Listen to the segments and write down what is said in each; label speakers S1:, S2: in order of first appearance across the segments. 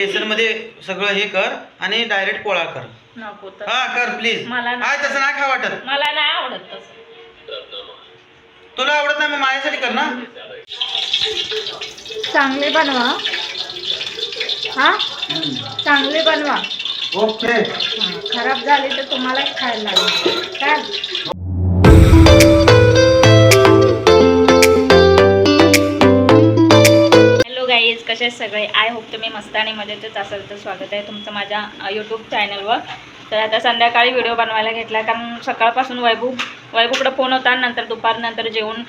S1: बेसनमध्ये सगळं हे कर आणि डायरेक्ट पोळा कर.
S2: नको तर.
S1: हा कर प्लीज
S2: मला नाही.
S1: हाय तसं नाही खा वाटत.
S2: मला नाही आवडत तसं.
S1: तुला आवडत नाही मग माझ्यासाठी कर ना.
S2: चांगले बनवा. हा? चांगले बनवा.
S1: ओके.
S2: हा, खराब झाले तर तुम्हालाच खायला लागेल. काय? कसे सगळे. आय होप तुम्ही मस्त आणि मजेतच असाल तर स्वागत आहे तुमचं माझ्या यूट्यूब चॅनलवर तर आता संध्याकाळी व्हिडिओ बनवायला घेतला कारण सकाळपासून वैभव वैभवकडं फोन होता नंतर दुपारनंतर जेवून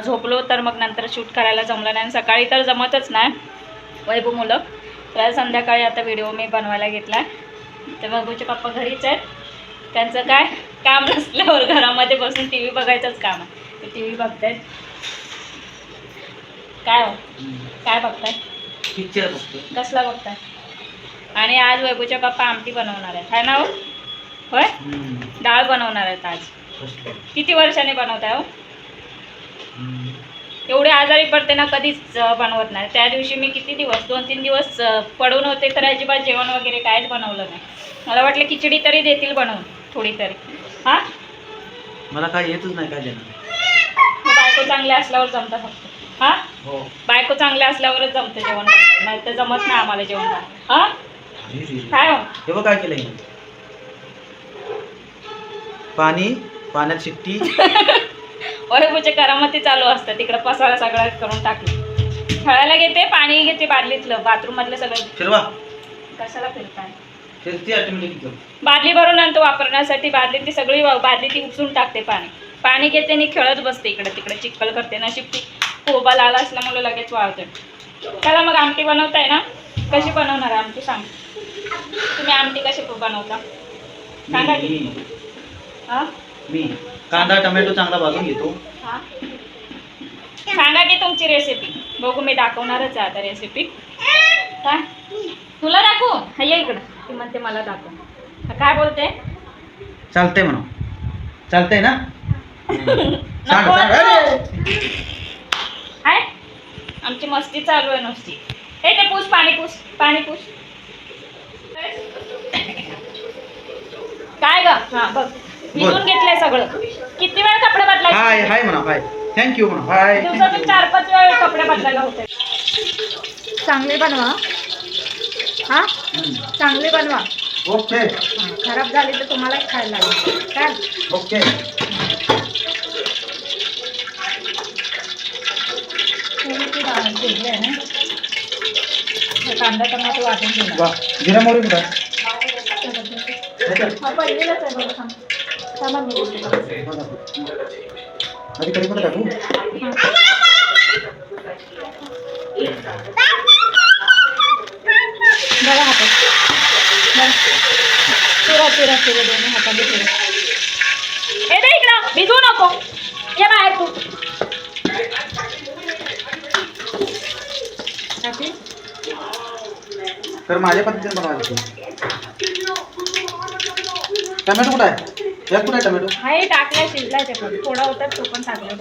S2: झोपलो तर मग नंतर शूट करायला जमलं नाही आणि सकाळी तर जमतच नाही वैभव मुलं. तर संध्याकाळी आता व्हिडिओ मी बनवायला घेतला तर वैभवचे पप्पा घरीच आहेत. त्यांचं काय? काम नसल्यावर घरामध्ये बसून टी व्ही बघायचंच काम आहे. ते टी व्ही बघतायत. काय हो? काय बघताय
S1: पिक्चर बघतो
S2: कसला बघताय? आणि आज वैभवच्या पप्पा आमटी बनवणार आहेत. ना हो? होय? डाळ बनवणार आहेत आज. किती वर्षाने बनवताय हो? एवढे आजारी पडते ना कधीच बनवत नाही. त्या दिवशी मी किती दिवस दोन तीन दिवस पडून होते तर अजिबात जेवण वगैरे काहीच बनवलं नाही. मला वाटलं खिचडी तरी देतील बनवून थोडी तरी हां?
S1: मला काय येतच नाही काय
S2: बायको चांगल्या असल्यावर जमतं फक्त. हां?
S1: हो.
S2: बायको चांगल्या असल्यावरच जमतं जेवण. नाही तर जमत नाही आम्हाला जेवण. हां? काय हो?
S1: बघ काय केलंय. पाणी पाण्यात शिट्टी.
S2: वैभवचे करामती चालू असतात. तिकडं पसारा सगळा करून टाकले. खेळायला घेते पाणी घेते बादलीतलं. बाथरूम मधलं सगळं
S1: फिरवा.
S2: कशाला फिरताय?
S1: फिरती ऑटोमॅटिक
S2: बादली भरून आणतो वापरण्यासाठी. बादली ती सगळी वा- बादली ती उपसून टाकते पाणी. पाणी घेते आणि खेळत बसते इकडे तिकडे. चिक्कल करते नशीब ती कोबा लाल असल्यामुळे लगेच वाळते चला मग आमटी बनवताय ना? कशी बनवणार आमटी सांग. तुम्ही आमटी कशी बनवता? सांगा की.
S1: मी
S2: हां?
S1: मी. कांदा टोमॅटो चांगला भाजून घेतो.
S2: हां? सांगा की तुमची रेसिपी बघू मी दाखवणारच आहे आता रेसिपी काय तुला दाखवू? हा ये इकडं. ती म्हणते मला दाखव. काय बोलते?
S1: चालतंय म्हणा चालतंय ना? सांग
S2: नको
S1: सांग.
S2: आता.
S1: अरे!
S2: हाय. आमची मस्ती चालू आहे नुसती. हे ते पूस पाणी पूस पाणी पूस. काय ग? हा बघ. भिजून घेतलंय सगळं. किती वेळ कपडे बदलायचे?
S1: हाय हाय म्हणा हाय. थँक्यू म्हणा. हाय
S2: दिवसातून चार पाच वेळ कपडे बदलायला होते. चांगले बनवा. हा? चांगले बनवा.
S1: ओके
S2: खराब झाले तर तुम्हालाच खायला लागेल. काय
S1: ओके
S2: थोडीशी डाळ शिजली आहे ना हे कांदा टमाटर वाटून दिला
S1: वा जिरा मोहरी कुठं आहे? ह्याच्यात?
S2: हा पहिलेलाच आहे बघा थांब. थांबा मी देते बघा.
S1: बघा. आधी कढीपत्ता टाकू
S2: बघा हातात बघा. चुरा चुरा चुरा दोन्ही हाताने चुरा ए दे इकडं भिजू नको
S1: तर माझ्या पद्धतीने बनवायचं टोमॅटो कुठं आहे? यात कुठं आहे टोमॅटो?
S2: हा हे ते पण. थोडा होता तो पण टाकला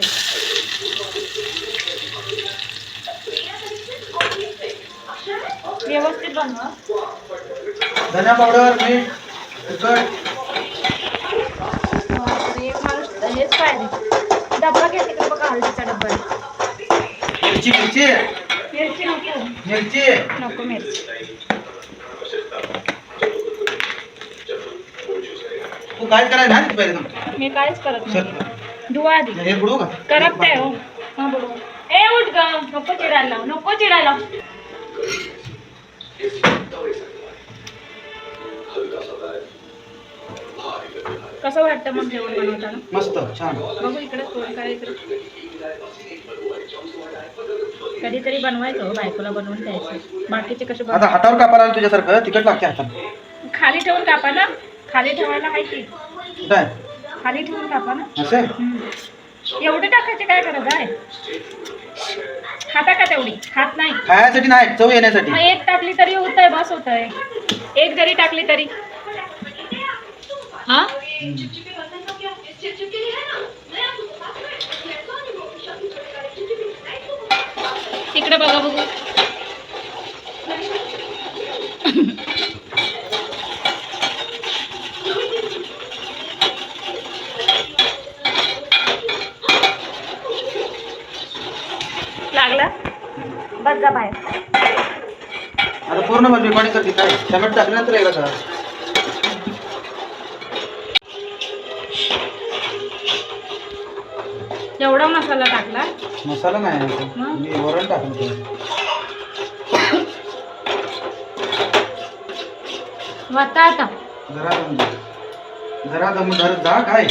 S2: व्यवस्थित बनवा.
S1: धन्या पावडर मीठ तिखट.
S2: बापरे, एक माणूस हेच पाहिजे. डब्बा घ्या तिकडे बघा हळदीचा डब्बा आहे.
S1: मिरची मिरची.
S2: मिरची नको.
S1: मिरची.
S2: नको मिरची.
S1: तू काय करायला नाही पहिले.
S2: मी करत नाही. धुवा आधी.
S1: हे बुडवू का?
S2: करत आहे हो. हा ए उठ ग. नको चिडायला. नको चिडायला. कसं वाटतं मग जेवण बनवताना?
S1: मस्त छान.
S2: बघू इकडे फोन करा इकडे. कधीतरी बनवायचं हो बायकोला बनवून द्यायचं. बाकीचे कसे
S1: आता हातावर कापायला तुझ्यासारखं तिखट लागते हातात
S2: खाली ठेवून कापा ना. खाली ठेवायला आहे की
S1: कुठं आहे
S2: खाली ठेवून कापा ना.
S1: असे.
S2: एवढे टाकायचे काय गरज आहे? खाता का तेवढी? खात नाही.
S1: खायसाठी नाही चव येण्यासाठी.
S2: मग एक टाकली तरी होत आहे बस होत आहे एक जरी टाकली तरी. हा? तिकडे बघा बघू. लागला बस जा बाहेर.
S1: आता पूर्ण मला रेकॉर्डिंग करते? काय? टमॅटो टाकल्यानंतर एकदा करा
S2: एवढा मसाला टाकला?
S1: मसाला नाही? मी वरण टाकलं
S2: वता आता
S1: जरा दम. जरा दम धर जा काय?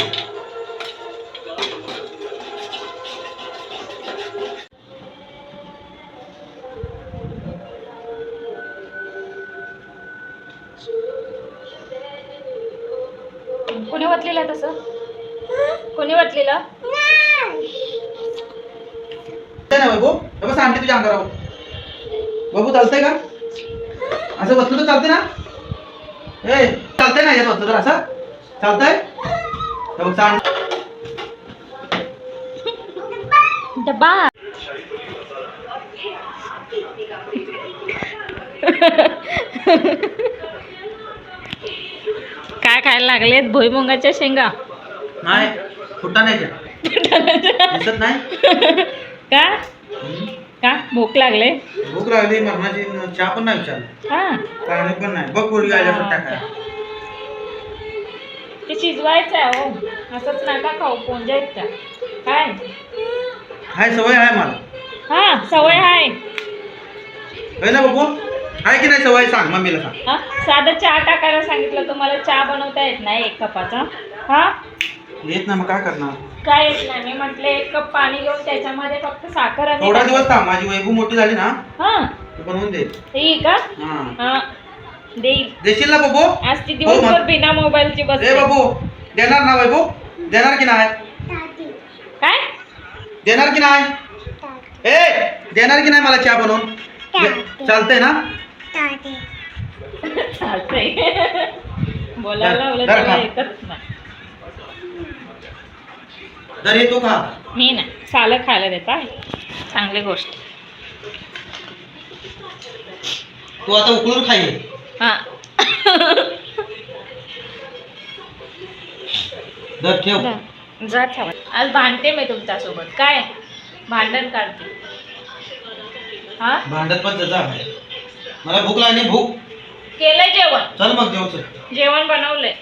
S1: बाबू बघ. सांगते तुझ्या अंगावर. बाबू चालतंय का? असं बसलं तर चालतंय ना? ए चालतंय ना यात बसलं तर असं? चालतंय? बघ सांग.
S2: डबा काय खायला लागलेत? भुईमुगाच्या शेंगा.
S1: नाही फुटा नाही त्या दिसत नाही?
S2: का. का? भूक लागले?
S1: भूक लागली मरणाची चहा पण नाही विचारलं.
S2: हा.
S1: पाणी पण नाही. बघ पोरगी आल्या टाकाय
S2: ते शिजवायचं आहे हो. असंच नका खाऊ पोंजा आहेत त्या. काय?
S1: हाय सवय आहे मला.
S2: हा सवय आहे.
S1: होय ना बाबू आहे की नाही सवय? सांग मम्मीला सांग.
S2: हा साधं चहा टाकायला सांगितलं तुम्हाला चहा बनवता येत नाही एक कपाचा. हा?
S1: येत ना मग काय करणार?
S2: काय येत नाही. मी म्हटले एक कप पाणी घेऊन त्याच्यामध्ये फक्त साखर आणि
S1: थोडा दिवस थांब माझी वैभू मोठी झाली ना
S2: हा.
S1: तू बनवून दे.
S2: ही का?
S1: हा.
S2: हा. देईल
S1: देशील ना बाबू?
S2: आज ती
S1: हो,
S2: दिवसभर. बिना मोबाईलची
S1: ए
S2: बसते
S1: बाबू देणार ना वैभू देणार की नाही?
S2: काय?
S1: देणार की नाही? ए देणार की नाही मला चहा बनवून? दे- चालतंय ना?
S2: चालतंय. बोलायला लावलं
S1: धर
S2: नाही.
S1: जर हे तू खा
S2: मी नाही सालं खायला देता चांगली गोष्ट.
S1: तू आता उकळून खाई.
S2: हा.
S1: दर ठेव.
S2: जा- ठेवा. आज भांडते मी तुमच्यासोबत. काय? भांडण काढते हा?
S1: भांडत पण जा मला भूक लागली भूक.
S2: केलंय जेवण?
S1: चल मग
S2: जेवण बनवलंय.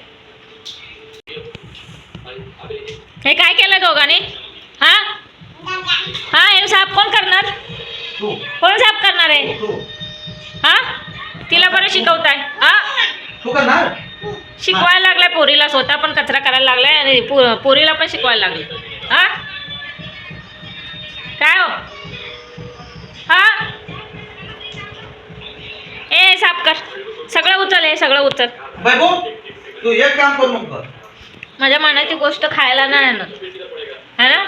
S2: हे काय केलं दोघांनी? हा? हा हे साफ कोण करणार? कोण साफ करणार आहे? हा? तिला बरं शिकवताय. हा? शिकवायला लागलाय पोरीला स्वतः पण कचरा करायला लागलाय आणि पोरीला पण शिकवायला लागले. हा? काय हो? हा? ए साफ कर. सगळं उचल हे सगळं उचल.
S1: तू एक काम करू.
S2: माझ्या मनाची गोष्ट खायला नाही आणत. है ना?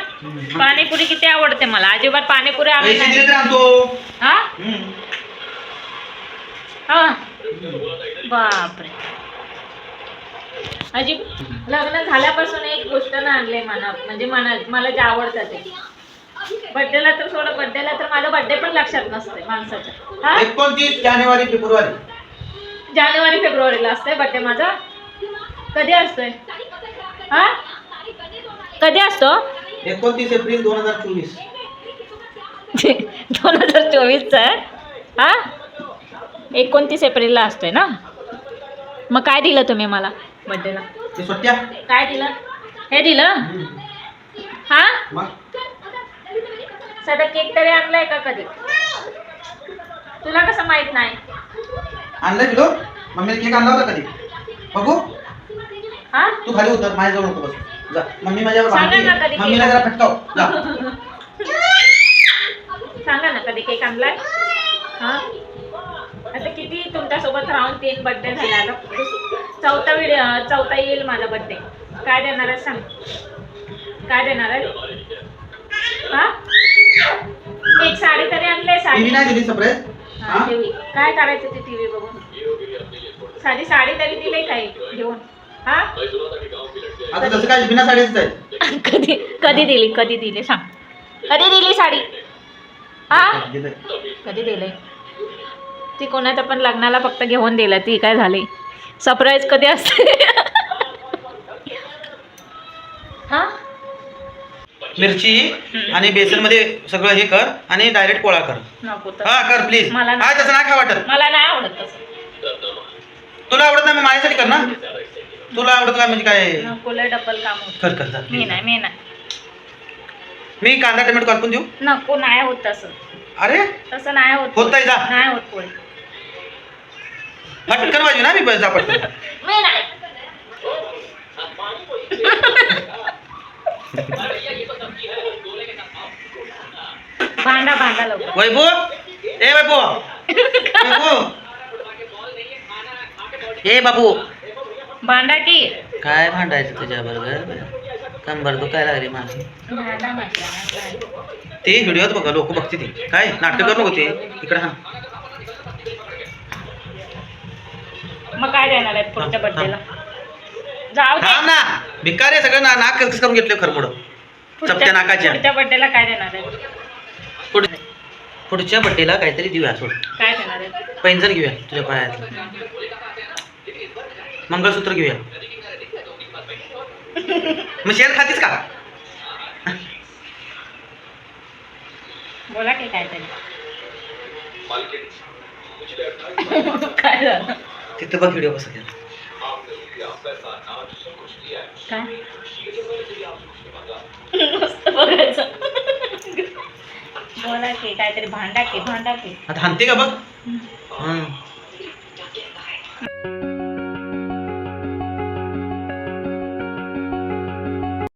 S2: पाणीपुरी किती आवडते मला? अजिबात पाणीपुरी आवडत नाही. हा. हा. बापरे. अजी लग्न झाल्यापासून एक गोष्ट ना आणले मना म्हणजे मना मला जे आवडतं ते. बड्डेला तर सोडं बड्डेला तर माझा बड्डे पण लक्षात नसते माणसाच्या. हा?
S1: एकोणतीस जानेवारी फेब्रुवारी.
S2: जानेवारी फेब्रुवारीला असतंय बड्डे माझा. कधी असतोय? हा? कधी असतो?
S1: एकोणतीस एप्रिल दोन हजार चोवीस.
S2: दोन हजार चोवीसचा हा? एकोणतीस एप्रिलला असतोय ना? मग काय दिलं तुम्ही मला बड्डेला काय दिलं? हे दिलं? हा? साधा केक तरी आणलाय का कधी? तुला कसं माहीत नाही?
S1: आणलं किलो मम्मीने केक आणला होता कधी? बघू.
S2: हा?
S1: तू खाली उतर माझ्या जवळ नको बस. जा. मम्मी माझ्यावर
S2: सांगा ना. कधी
S1: मम्मीला
S2: केक
S1: जरा फटकाव जा.
S2: सांगा ना कधी केक आणलाय? हा? आता किती तुमच्यासोबत राहून तीन बड्डे झाले. आता चौथा व्हिडिओ चौथा येईल माझा बड्डे काय देणार आहे सांग. काय देणार आहे? हा? एक साडी तरी आणले साडी.
S1: नाही दिली सरप्राईज
S2: हा, TV. काय करायचं ते टीव्ही बघून? साधी साडी तरी दिली काय? घेऊन.
S1: आता तसं काय बिना साडीच आहे.
S2: कधी कधी दिली कधी दिली सांग. कधी दिली साडी? हा. कधी दिले? ती कोणाच्या पण लग्नाला फक्त घेऊन दिलं ती काय झाली? सरप्राईज कधी असते? हा?
S1: मिरची. आणि बेसनमध्ये सगळं हे कर आणि डायरेक्ट पोळा कर.
S2: नको
S1: हा कर प्लीज
S2: मला नाही.
S1: हा तसं नाही खा वाटत.
S2: मला नाही आवडत तसं.
S1: तुला आवडत नाही मग माझ्यासाठी कर ना. तुला आवडत काय म्हणजे काय?
S2: नको लय डबल काम होत.
S1: कर कर जा,
S2: मी. नाही मी नाही.
S1: मी कांदा टोमॅटो कापून देऊ?
S2: नको नाही होत तसं.
S1: अरे?
S2: तसं नाही होत
S1: होत नाही जा
S2: नाही होत पोळी.
S1: फटकन वाजवी ना मी जा पटकन
S2: मी नाही. भांडा भांडा लवकर.
S1: वैभव? ए वैभव. वैभव. ए बाबू
S2: भांडा की?
S1: काय भांडायचं तुझ्या बरोबर? कंबर दुखायला लागली माझी. ते व्हिडिओत बघा लोक बघते ते. काय? नाटक करू नको ते. इकडे हा
S2: मग काय देणार आहेत पुढच्या जाऊ दे.
S1: ना. भिकार आहे सगळं ना. नाक कसं करून घेतलं खरं मोडं चपट्या नाकाच्या.
S2: पुढच्या बड्डेला काय देणार आहेत?
S1: पुढ- पुढच्या बड्डेला काहीतरी देऊया सोड.
S2: काय देणार आहेत?
S1: पैंजण घेऊया तुझ्या पायात. मंगळसूत्र घेऊया. मग शेअर खातीस का?
S2: बोला की काय तरी काय झालं?
S1: तिथं बघ व्हिडिओ कसा केला
S2: काय? बघायचं. बोला की काहीतरी भांडा की भांडा की.
S1: आता हानते का बघ? हं.